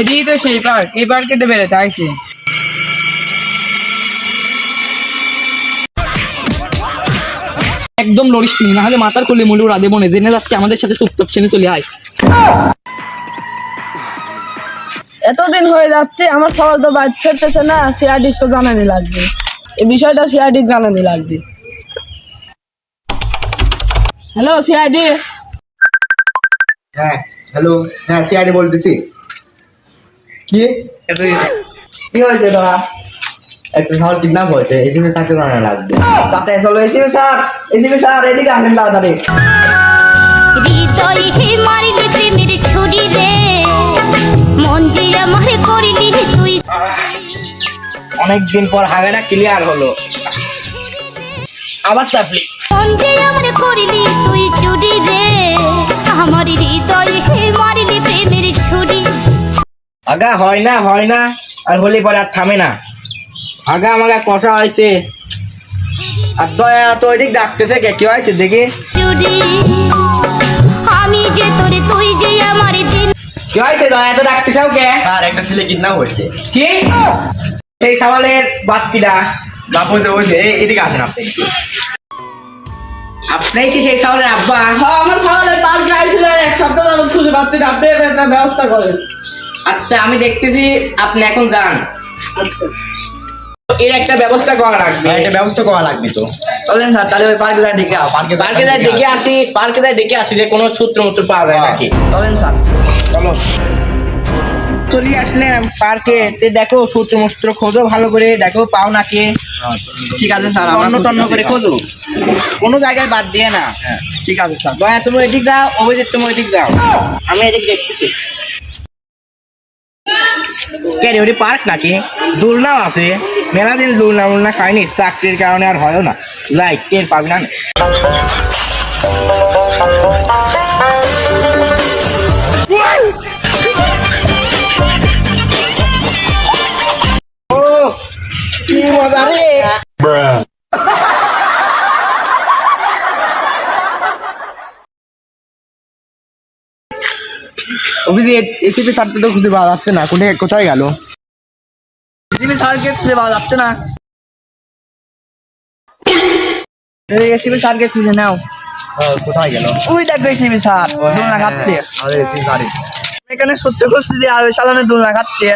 এটাই তো সেই পার্ক এই পার্কেতে বেড়াতে আইসি একদম লড়িস নি, না হলে মাথার খুলে মুলে উড়া দেবো না জেনে যাচ্ছে আমাদের সাথে চুপচাপ ছেড়ে চলে আয়। এতদিন হয়ে যাচ্ছে আমার সবাই তো বাড়ি ফেরতেছে না সিআরডির তো জানানি লাগবে। এই বিষয়টা সিআরডির জানানি লাগবে। Hello CRD? হ্যাঁ হ্যালো হ্যাঁ সিআইডি বলতেছি। কি? কি হয়েছে তোমার একটা শহর কিডন্যাপ হয়েছে এসিপি স্যারকে জানা লাগবে। তাতে চলো এসিপি স্যার এসিপি স্যার এদিকে আসেন তাড়াতাড়ি। হৃদয় মারিলি প্রেমের ছুরি রে মন যে আমার করিলি তুই। অনেকদিন পর হাগাটা ক্লিয়ার হলো। আবার চাপলি মন যে আমার করিলি তুই চুরি রে আমার আগা হয় না হয় না। আর হলে পরে আর থামে না। আগা আমাকে কষা হয়েছে। আর দয়া তো এদিক ডাকতেছে কে? কি হয়েছে? দেখি। আমি যে তোরে তুই যে আমার দিন কি হয়েছে? দয়া তো ডাকতেছেও কে? আর একটা ছেলে কিডন্যাপ হয়েছে। কি? সেই সাওয়ালের বাপ্পিরা বাপ বলছে এদিকে আসেন আপনি। আপনি কি সেই সাওয়ালের আব্বা? হ্যাঁ আমার সকালে পার্কে আইছিল এক সপ্তাহ যাবত খুঁজে পাচ্ছি না। আপনি একটা ব্যবস্থা করেন। আচ্ছা আমি দেখতেছি আপনি এখন যান। এর একটা ব্যবস্থা করা লাগবে। হ্যাঁ, এটা ব্যবস্থা করা লাগবে তো। চলেন স্যার তাহলে ওই পার্কে যাই দেখে পার্কে পার্কে যাই দেখে আসি পার্কে যাই দেখে আসি যে কোনো সূত্র মূত্র পাওয়া যায় নাকি। চলেন স্যার। চলো। চলে আসলাম পার্কে। তে দেখো সূত্র মূত্র খোঁজো ভালো করে দেখো পাও নাকি। ঠিক আছে স্যার তন্ন তন্ন করে খোঁজো। কোনো জায়গায় বাদ দিয়ে না। ঠিক আছে স্যার। দয়া তুমি এদিক দাও অভিজিৎ তুমি এদিক দাও। আমি এদিক দেখতেছি। ওটি পার্ক নাকি? দুলনাও আছে। মেলা দিন দুলনা মোলনা খাইনি চাকরির কারণে আর হয়ও না। লাইক টের পাবি না। কি মজা রে। অভিজিৎ এসিপি স্যারকে তো খুঁজে পাওয়া যাচ্ছে না। কোথায় কোথায় গেল? এসিপি স্যারকে খুঁজে পাওয়া যাচ্ছে না। এসিপি স্যারকে খুঁজে নাও। হ্যাঁ, কোথায় গেল? ওই দেখো এসিপি স্যার দোলনা খাচ্ছে। আমাদের এসিপি স্যারই এখানে সত্য খুঁজছি যে আর ওই সালানে দোলনা খাচ্ছে।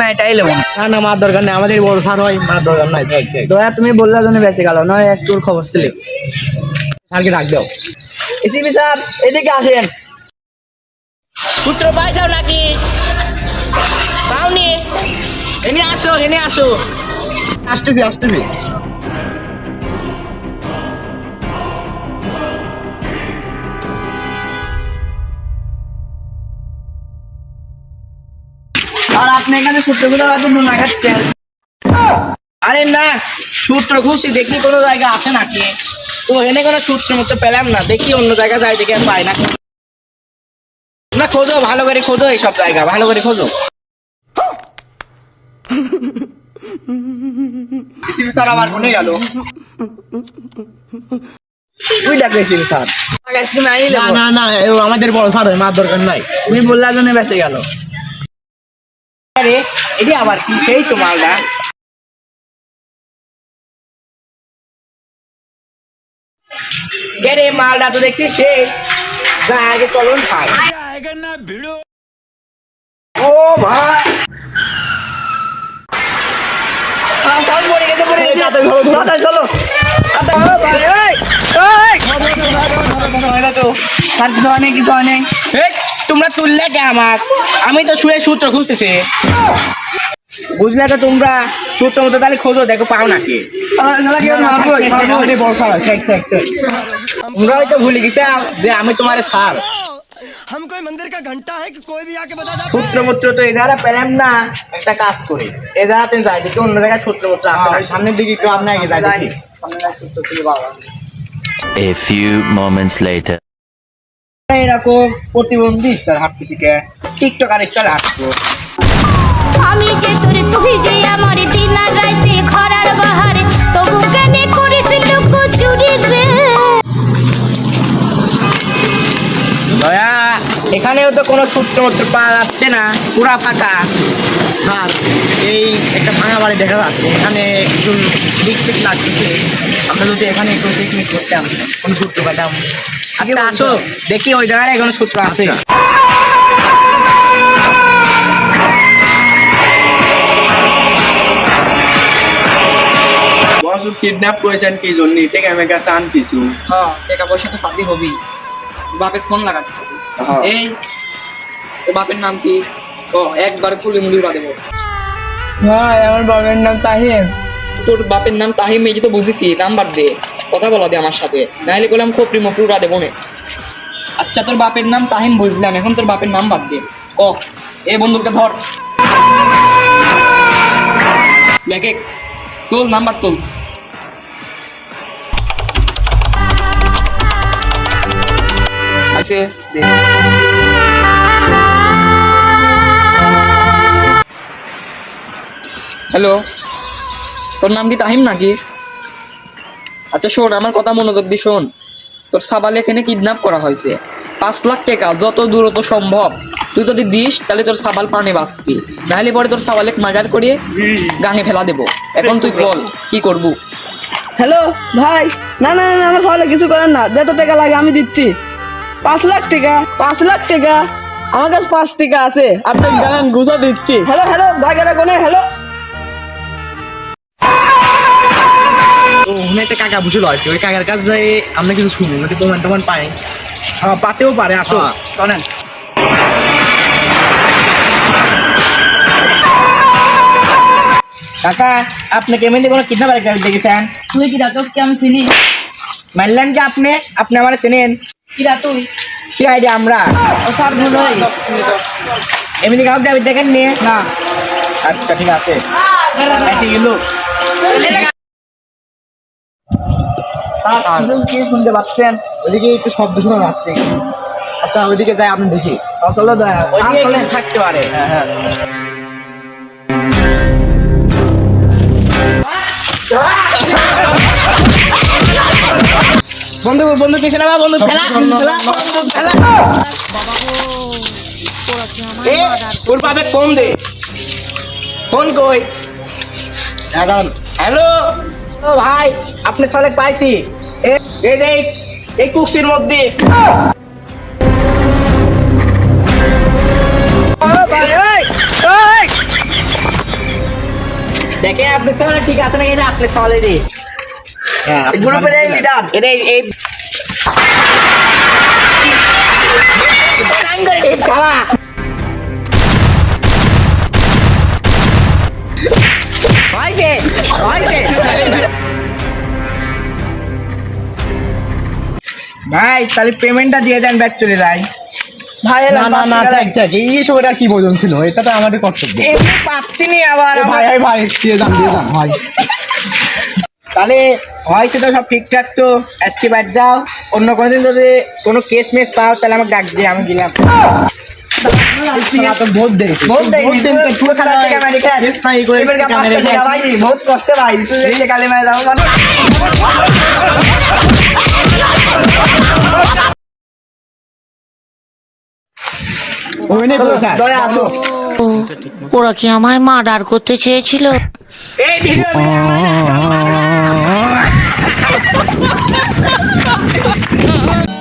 ম্যাটাই লেবো। না না মার দরকার নেই আমাদের বড় স্যার হয়। মার দরকার নাই দয়া তুমি বললা জন্য বেঁচে গেল নয় খবর ছিল। স্যারকে ডাক দাও। এসিপি স্যার এদিকে আসেন। সূত্র পাইছাও নাকি? পাওনি? এনে আসো এনে আসো। আসতেছি আসতেছি। আর আপনি এখানে সূত্র খুঁজে হয়তো খাচ্ছেন আরে না, সূত্র খুঁজছি, দেখি কোনো জায়গা আছে নাকি। তো এনে কোনো সূত্র মতো পেলাম না, দেখি অন্য জায়গা যাই দেখে পাই না। না খোঁজো ভালো করে খোঁজো এইসব জায়গা ভালো করে খোঁজো। স্যার আমার কোনে গেল। তুই স্যার। না না না ও আমাদের বড় স্যার মার দরকার নাই। তুমি বললা জন্য বেঁচে গেল। আরে এটি আবার কি? সেই তো মালটা কে রে মালটা তো দেখছি সে। যা আগে চলুন খাই। ও ভাই গেছে, গেছে। চলো কিছু। এই, তোমরা তুললে কে আমার আমি তো শুয়ে সূত্র খুঁজতেছি বুঝলে তো তোমরা সূত্র মতো তাহলে খোঁজো দেখো পাও নাকি তোমরা হয়তো ভুলে গেছাও যে আমি তোমার স্যার हम कोई मंदिर का घंटा है कि कोई भी आके बता दे সূত্র মূত্র তো এধারা পেলাম না একটা কাজ করি এধারাতে যাই দেখি অন্য জায়গায় সূত্র মূত্র আছে নাকি। সামনের দিকে একটু আপনার আগে যাই দেখি সামনে যাই সূত্র খুঁজে পাওয়া যাবে। A few moments later. এরকম প্রতিবন্ধী স্টার হাঁটতেছি কে টিকটক আর স্টার হাঁটবো আমি যে তোরে তুই যে আমার এখানেও তো কোনো সূত্র মূত্র পাওয়া যাচ্ছে না পুরা ফাঁকা। স্যার এই একটা ভাঙা বাড়ি দেখা যাচ্ছে। এখানে একটু দিক দিক লাগতেছে। আমরা যদি এখানে একটু পিকনিক করতাম কোনো সূত্র পেতাম। আচ্ছা আসো দেখি ওই জায়গায় কোনো সূত্র আছে। আচ্ছা। বস কিডন্যাপ করেছেন কি জন্য? ঠিক আমি কাছে আন কিছু হ্যাঁ টাকা পয়সা তো শাদি হবি। বাপে ফোন লাগাতে হবে। এই তোর বাপের নাম কি? ও একবার মুড়ি উড়া দেবো ভাই আমার বাবার নাম তাহিম। তোর বাপের নাম তাহিম এই তো বুঝেছি নাম্বার দে কথা বলা দে আমার সাথে। নাহলে বললাম খোপরি মকরি উড়া দেবো নে আচ্ছা তোর বাপের নাম তাহিম বুঝলাম এখন তোর বাপের নাম বাদ দে। ক এ বন্দুকটা ধর। লেখে তোল নাম্বার তোল। দে। হ্যালো তোর নাম কি তাহিম নাকি? আচ্ছা শোন, আমার কথা মনোযোগ দি শোন। তোর সাবাল এখানে কিডন্যাপ করা হয়েছে। পাঁচ লাখ টাকা, যত দূরত সম্ভব। তুই যদি দিস, তাহলে তোর সাবাল পানে বাঁচবি। নাহলে পরে তোর সাবালেক মার্ডার করে গাঙে ফেলা দেবো। এখন তুই বল, কি করব? হ্যালো ভাই। না না না, আমার সবাই কিছু করেন না। যত টাকা লাগে আমি দিচ্ছি। পাঁচ লাখ টাকা পাঁচ লাখ টাকা। আমার কাছে পাঁচ টাকা আছে। আপনি জানেন গুছা দিচ্ছি। হ্যালো হ্যালো জায়গাটা কোনে? হ্যালো ওখানে একটা কাকা বসে রয়েছে। ওই কাকার কাছে যাই আমরা কিছু শুনি যদি প্রমাণ টমান পাই। হ্যাঁ, পাতেও পারে আসো। হ্যাঁ। চলেন কাকা আপনি কেমনি কোনো কিডন্যাপার দেখেছেন? তুই কি আমি চিনি? মানলেন কি আপনি? আপনি আমার চেনেন? কিরা তুই? কি আমরা? ও স্যার ভুল হয় এমনি কাউকে আমি দেখেন নি? না। আচ্ছা ঠিক আছে। এসে গেল। কি শুনতে পাচ্ছেন? ওইদিকে একটু শব্দ শোনা যাচ্ছে। আচ্ছা ওইদিকে যাই আপনি দেখি। আসলে ওইদিকে থাকতে পারে। হ্যাঁ হ্যাঁ। বন্ধু বন্ধু কি খেলা? বন্ধু খেলা। খেলা বন্ধু খেলা। এ ওর পাবে ফোন দে। ফোন কই? হ্যাঁ হ্যালো? ও ভাই আপনি সলেক পাইছি। এ- এই কুক্সির মধ্যে। দেখে আপনি তাহলে ঠিক আছে নাকি? না আপনি সলে রে গ্রুপের এই লিডার এটা এই এই খাওয়া হয়েছে হয়েছে ভাই তাহলে পেমেন্টটা দিয়ে দেন ব্যাগ চলে যায় ভাই না না না দেখ দেখ এই সব এটা কি বোঝন ছিল? এটা তো আমাদের কর্তব্য। এমনি পাচ্ছি নি আবার ভাই ভাই দিয়ে যান দিয়ে যান ভাই। তাহলে হয়েছে তো সব ঠিকঠাক তো আজকে বাদ যাও অন্য কোনোদিন যদি কোনো কেস মেস পাও তাহলে আমাকে ডাক দিয়ে আমি বহুত বহুত দিন করে ভাই, বহুত কষ্টে ভাই তুই কালে মারা আসো। ওরা কি আমায় মার্ডার করতে চেয়েছিল? এই ভিডিও Oo.